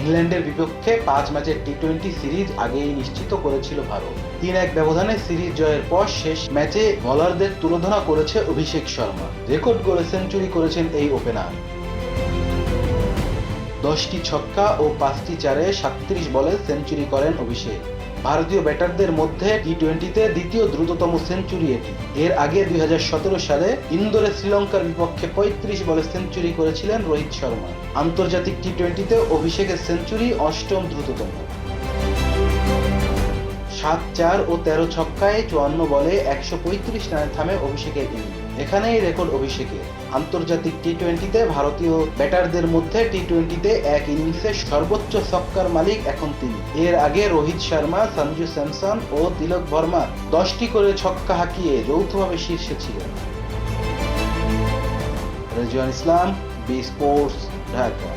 ইংল্যান্ডের বিপক্ষে পাঁচ ম্যাচের টি টোয়েন্টি সিরিজ আগেই নিশ্চিত করেছিল ভারত। তিন এক ব্যবধানে সিরিজ জয়ের পর শেষ ম্যাচে বলারদের তুলোধনা করেছে অভিষেক শর্মা। রেকর্ড গোলে সেঞ্চুরি করেছেন এই ওপেনার। দশটি ছক্কা ও পাঁচটি চারে সাতত্রিশ বলে সেঞ্চুরি করেন অভিষেক। ভারতীয় ব্যাটারদের মধ্যে টি টোয়েন্টিতে দ্বিতীয় দ্রুততম সেঞ্চুরি এটি। এর আগে দুই হাজার সতেরো সালে ইন্দোরে শ্রীলঙ্কার বিপক্ষে পঁয়ত্রিশ বলে সেঞ্চুরি করেছিলেন রোহিত শর্মা। আন্তর্জাতিক টি টোয়েন্টিতে অভিষেকের সেঞ্চুরি অষ্টম দ্রুততম। সাত চার ও তেরো ছক্কায় চুয়ান্ন বলে একশো পঁয়ত্রিশ রানে থামে অভিষেকের ইনিংস। এখানেই রেকর্ড অভিষেকের আন্তর্জাতিক টি টোয়েন্টিতে ভারতীয় ব্যাটারদের মধ্যে টি টোয়েন্টিতে এক ইনিংসে সর্বোচ্চ ছক্কার মালিক এখন তিনি। এর আগে রোহিত শর্মা, সঞ্জু স্যামসন ও তিলক বর্মা দশটি করে ছক্কা হাঁকিয়ে যৌথভাবে শীর্ষে ছিলেন। Rezwan Islam, B sports, Dhaka.